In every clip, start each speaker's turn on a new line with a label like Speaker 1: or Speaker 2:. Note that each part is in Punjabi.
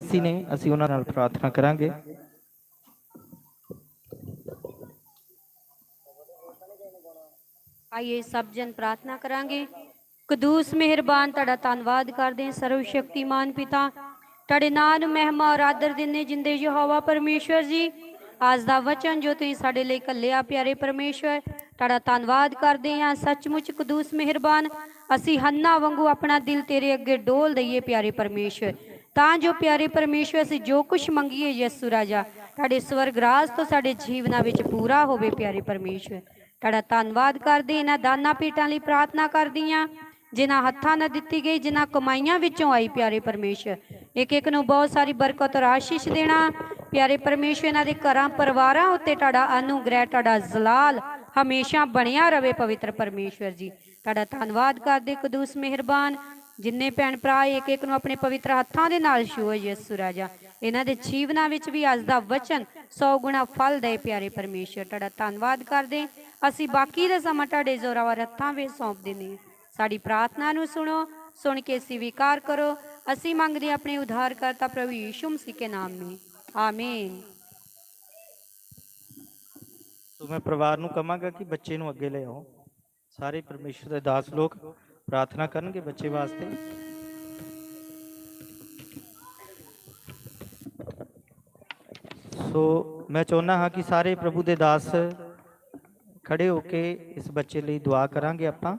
Speaker 1: ਅਸੀਂ ਨੇ ਅਸੀਂ ਉਹਨਾਂ ਨਾਲ ਪ੍ਰਾਰਥਨਾ ਕਰਾਂਗੇ
Speaker 2: ਆਈਏ ਸਭ ਜਨ ਪ੍ਰਾਰਥਨਾ ਕਰਾਂਗੇ ਕਦੂਸ ਮਿਹਰਬਾਨ ਤੁਹਾਡਾ ਧੰਨਵਾਦ ਕਰਦੇ ਹਾਂ ਸਰਵ ਸ਼ਕਤੀਮਾਨ ਪਿਤਾ ਤੁਹਾਡੇ ਨਾਂ ਨੂੰ ਮਹਿਮਾ ਔਰ ਆਦਰ ਦਿੰਦੇ ਜਿੰਦੇ ਯਹੋਵਾ ਪਰਮੇਸ਼ਵਰ ਜੀ ਅੱਜ ਦਾ ਵਚਨ ਜੋ ਤੁਸੀਂ ਸਾਡੇ ਲਈ ਕੱਲਿਆ ਪਿਆਰੇ ਪਰਮੇਸ਼ਵਰ ਤੁਹਾਡਾ ਧੰਨਵਾਦ ਕਰਦੇ ਹਾਂ ਸੱਚਮੁੱਚ ਕਦੂਸ ਮਿਹਰਬਾਨ ਅਸੀਂ ਹੰਨਾ ਵਾਂਗੂ ਆਪਣਾ ਦਿਲ ਤੇਰੇ ਅੱਗੇ ਡੋਲ ਦਈਏ ਪਿਆਰੇ ਪਰਮੇਸ਼ਵਰ ਤਾਂ ਜੋ ਪਿਆਰੇ ਪਰਮੇਸ਼ਵਰ, ਅਸੀਂ ਜੋ ਕੁਝ ਮੰਗੀਏ ਯਿਸੂ ਰਾਜਾ, ਤੁਹਾਡੇ ਸਵਰਗ ਰਾਜ ਤੋਂ ਸਾਡੇ ਜੀਵਨਾਂ ਵਿੱਚ ਪੂਰਾ ਹੋਵੇ ਪਿਆਰੇ ਪਰਮੇਸ਼ਵਰ। ਤੁਹਾਡਾ ਧੰਨਵਾਦ ਕਰਦੇ, ਇਹਨਾਂ ਦਾਨਾ ਪੀਟਾਂ ਲਈ ਪ੍ਰਾਰਥਨਾ ਕਰਦੀਆਂ ਜਿਨ੍ਹਾਂ ਹੱਥਾਂ ਨਾਲ ਦਿੱਤੀ ਗਈ, ਜਿਨ੍ਹਾਂ ਕਮਾਈਆਂ ਵਿੱਚੋਂ ਆਈ ਪਿਆਰੇ ਪਰਮੇਸ਼ਰ ਇੱਕ ਇੱਕ ਨੂੰ ਬਹੁਤ ਸਾਰੀ ਬਰਕਤ ਔਰ ਆਸ਼ੀਸ਼ ਦੇਣਾ। ਪਿਆਰੇ ਪਰਮੇਸ਼ਰ ਇਹਨਾਂ ਦੇ ਘਰਾਂ, ਪਰਿਵਾਰਾਂ ਉੱਤੇ ਤੁਹਾਡਾ ਅਨੁਗ੍ਰਹਿ, ਤੁਹਾਡਾ ਜ਼ਲਾਲ ਹਮੇਸ਼ਾ ਬਣਿਆ ਰਵੇ ਪਵਿੱਤਰ ਪਰਮੇਸ਼ਰ ਜੀ। ਤੁਹਾਡਾ ਧੰਨਵਾਦ ਕਰਦੇ ਕਦੂਸ ਮਿਹਰਬਾਨ। ਜਿੰਨੇ ਭੈਣ ਭਰਾ ਇੱਕ ਇੱਕ ਨੂੰ ਆਪਣੇ ਪਵਿੱਤਰ ਹੱਥਾਂ ਦੇ ਨਾਲ ਛੂਓ ਯਿਸੂ ਰਾਜਾ। ਇਹਨਾਂ ਦੇ ਜੀਵਨਾਂ ਵਿੱਚ ਵੀ ਅੱਜ ਦਾ ਵਚਨ 100 ਗੁਣਾ ਫਲ ਦੇ ਪਿਆਰੇ ਪਰਮੇਸ਼ਰ ਤੁਹਾਡਾ ਧੰਨਵਾਦ ਕਰਦੇ ਅਸੀਂ ਬਾਕੀ ਦਾ ਸਮਾਂ ਤੁਹਾਡੇ ਜ਼ੋਰਾਵਰ ਹੱਥਾਂ ਵਿੱਚ ਸੌਂਪ ਦਿੰਦੇ ਸਾਡੀ ਪ੍ਰਾਰਥਨਾ ਨੂੰ ਸੁਣੋ, ਸੁਣ ਕੇ ਸਵੀਕਾਰ ਕਰੋ। ਅਸੀਂ ਮੰਗਦੇ ਹਾਂ ਆਪਣੇ ਉਧਾਰਕਰਤਾ ਪ੍ਰਭੂ ਯੀਸ਼ੂ ਮਸੀਹ ਕੇ ਨਾਮ ਵਿੱਚ ਆਮੀਨ।
Speaker 1: ਸੋ ਮੈਂ ਪਰਿਵਾਰ ਨੂੰ ਕਹਾਂਗਾ ਕਿ ਬੱਚੇ ਨੂੰ ਅੱਗੇ ਲੈ ਆਓ। ਸਾਰੇ ਪਰਮੇਸ਼ਰ ਦੇ ਦਾਸ ਲੋਕ ਪ੍ਰਾਰਥਨਾ ਕਰਨਗੇ ਬੱਚੇ ਵਾਸਤੇ। ਸੋ ਮੈਂ ਚਾਹੁੰਦਾ ਹਾਂ ਕਿ ਸਾਰੇ ਪ੍ਰਭੂ ਦੇ ਦਾਸ ਖੜੇ ਹੋ ਕੇ ਇਸ ਬੱਚੇ ਲਈ ਦੁਆ ਕਰਾਂਗੇ ਆਪਾਂ।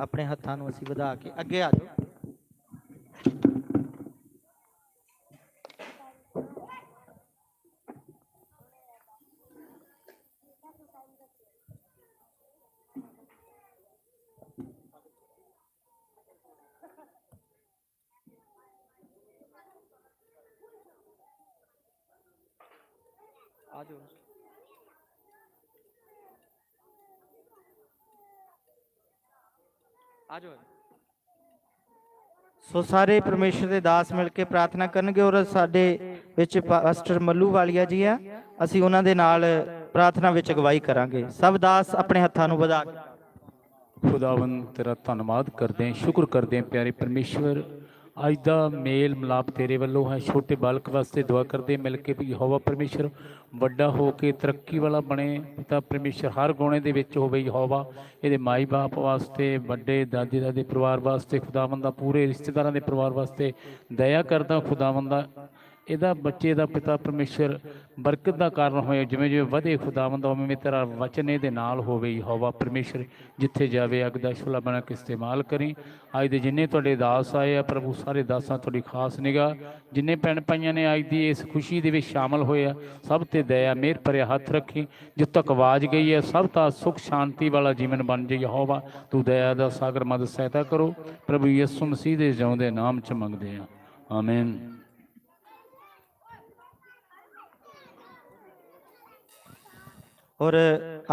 Speaker 1: ਆਪਣੇ ਹੱਥਾਂ ਨੂੰ ਅਸੀਂ ਵਧਾ ਕੇ ਅੱਗੇ ਆ ਜਾਓ। ਆ ਜਾਓ। ਆ ਜਾਓ। ਸੋ ਸਾਰੇ ਪਰਮੇਸ਼ਰ ਦੇ ਦਾਸ ਮਿਲ ਕੇ ਪ੍ਰਾਰਥਨਾ ਕਰਨਗੇ ਔਰ ਸਾਡੇ ਵਿੱਚ ਪਾਸਟਰ ਮੱਲੂ ਵਾਲੀਆ ਜੀ ਆ। ਅਸੀਂ ਉਹਨਾਂ ਦੇ ਨਾਲ ਪ੍ਰਾਰਥਨਾ ਵਿੱਚ ਅਗਵਾਈ ਕਰਾਂਗੇ। ਸਭ ਦਾਸ ਆਪਣੇ ਹੱਥਾਂ ਨੂੰ ਵਧਾ ਕੇ।
Speaker 3: ਖੁਦਾਵੰਦ ਤੇਰਾ ਧੰਨਵਾਦ ਕਰਦੇ ਹਾਂ ਸ਼ੁਕਰ ਕਰਦੇ ਹਾਂ ਪਿਆਰੇ ਪਰਮੇਸ਼ਵਰ। ਅੱਜ ਦਾ ਮੇਲ ਮਿਲਾਪ ਤੇਰੇ ਵੱਲੋਂ ਹੈ। ਛੋਟੇ ਬਾਲਕ ਵਾਸਤੇ ਦੁਆ ਕਰਦੇ, ਮਿਲ ਕੇ ਵੀ ਯਹੋਵਾ ਪਰਮੇਸ਼ਰ ਵੱਡਾ ਹੋ ਕੇ ਤਰੱਕੀ ਵਾਲਾ ਬਣੇ। ਪਿਤਾ ਪਰਮੇਸ਼ਰ ਹਰ ਗੁਣੇ ਦੇ ਵਿੱਚ ਹੋਵੇ ਯਹੋਵਾ। ਇਹਦੇ ਮਾਈ ਬਾਪ ਵਾਸਤੇ, ਵੱਡੇ ਦਾਦੇ ਦਾਦੇ ਪਰਿਵਾਰ ਵਾਸਤੇ, ਖੁਦਾਵੰਦ ਦਾ ਪੂਰੇ ਰਿਸ਼ਤੇਦਾਰਾਂ ਦੇ ਪਰਿਵਾਰ ਵਾਸਤੇ ਦਇਆ ਕਰਦਾ, ਖੁਦਾਵੰਦ ਦਾ ਇਹਦਾ ਬੱਚੇ ਦਾ ਪਿਤਾ ਪਰਮੇਸ਼ਰ ਬਰਕਤ ਦਾ ਕਾਰਨ ਹੋਏ ਜਿਵੇਂ ਜਿਵੇਂ ਵਧੇ ਖੁਦਾਵੰਦ, ਉਵੇਂ ਉਵੇਂ ਤੇਰਾ ਵਚਨ ਇਹਦੇ ਨਾਲ ਹੋਵੇ। ਯਹੋਵਾ ਪਰਮੇਸ਼ਰ ਜਿੱਥੇ ਜਾਵੇ, ਅਗ ਦਾ ਸ਼ੁਲਾ ਬਣਾ ਕੇ ਇਸਤੇਮਾਲ ਕਰੀ। ਅੱਜ ਦੇ ਜਿੰਨੇ ਤੁਹਾਡੇ ਦਾਸ ਆਏ ਆ ਪ੍ਰਭੂ, ਸਾਰੇ ਦਾਸਾਂ ਤੁਹਾਡੀ ਖਾਸ ਨਿਗਾਹ, ਜਿੰਨੇ ਭੈਣ ਭਾਈਆਂ ਨੇ ਅੱਜ ਦੀ ਇਸ ਖੁਸ਼ੀ ਦੇ ਵਿੱਚ ਸ਼ਾਮਲ ਹੋਏ ਆ, ਸਭ ਤੇ ਦਇਆ, ਮਿਹਰ ਭਰਿਆ ਹੱਥ ਰੱਖੀ। ਜਿੱਥੇ ਤੱਕ ਆਵਾਜ਼ ਗਈ ਹੈ, ਸਭ ਦਾ ਸੁਖ ਸ਼ਾਂਤੀ ਵਾਲਾ ਜੀਵਨ ਬਣ ਜਾਏ। ਯਹੋਵਾ, ਤੂੰ ਦਇਆ ਦਾ ਸਾਗਰ ਮਦਦ ਸਹਾਇਤਾ ਕਰੋ। ਪ੍ਰਭੂ ਯਿਸੂ ਮਸੀਹ ਦੇ ਜਿਉਂਦੇ ਨਾਮ ਚ ਮੰਗਦੇ ਆ ਆਮੀਨ।
Speaker 1: ਔਰ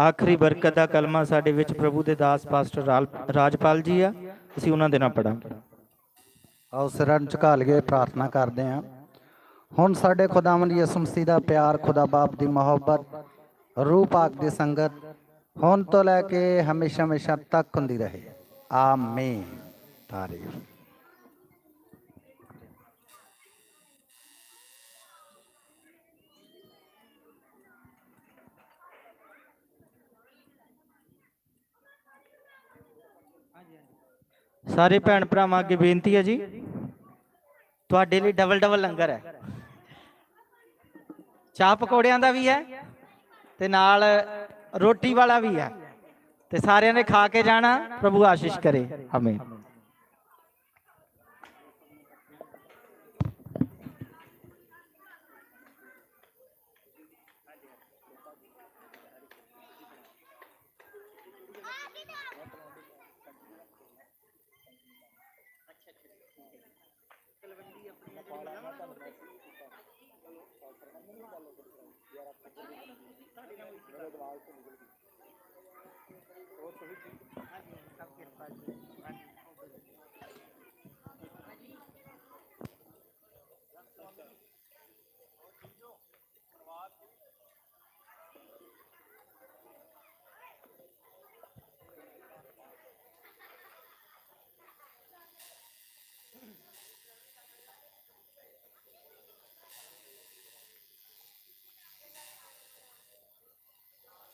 Speaker 1: ਆਖਰੀ ਬਰਕਤ ਦਾ ਕਲਮਾ ਸਾਡੇ ਵਿੱਚ ਪ੍ਰਭੂ ਦੇ ਦਾਸ ਪਾਸਟਰ ਰਾਜਪਾਲ ਜੀ ਆ। ਅਸੀਂ ਉਹਨਾਂ ਦੇ ਨਾਲ ਪੜਾਂਗੇ
Speaker 4: ਆਓ ਸਿਰਾਂ ਝੁਕਾ ਲਈਏ, ਪ੍ਰਾਰਥਨਾ ਕਰਦੇ ਹਾਂ। ਹੁਣ ਸਾਡੇ ਖੁਦਾਵੰਦ ਯਿਸੂ ਮਸੀਹ ਦਾ ਪਿਆਰ, ਖੁਦਾ ਬਾਪ ਦੀ ਮੁਹੱਬਤ, ਰੂਹ ਪਾਕ ਦੀ ਸੰਗਤ ਹੁਣ ਤੋਂ ਲੈ ਕੇ ਹਮੇਸ਼ਾ ਹਮੇਸ਼ਾ ਤੱਕ ਹੁੰਦੀ ਰਹੇ। ਆਮੀਨ। ਤਾਰੀਫ
Speaker 1: ਸਾਰੇ ਭੈਣ ਭਰਾਵਾਂ ਅੱਗੇ ਬੇਨਤੀ ਹੈ ਜੀ। ਤੁਹਾਡੇ ਲਈ ਡਬਲ ਡਬਲ ਲੰਗਰ ਹੈ। ਚਾਹ ਪਕੌੜਿਆਂ ਦਾ ਵੀ ਹੈ ਤੇ ਨਾਲ ਰੋਟੀ ਵਾਲਾ ਵੀ ਹੈ। ਤੇ ਸਾਰਿਆਂ ਨੇ ਖਾ ਕੇ ਜਾਣਾ, ਪ੍ਰਭੂ ਆਸ਼ੀਸ਼ ਕਰੇ। ਆਮੀਨ வாழ்க்கை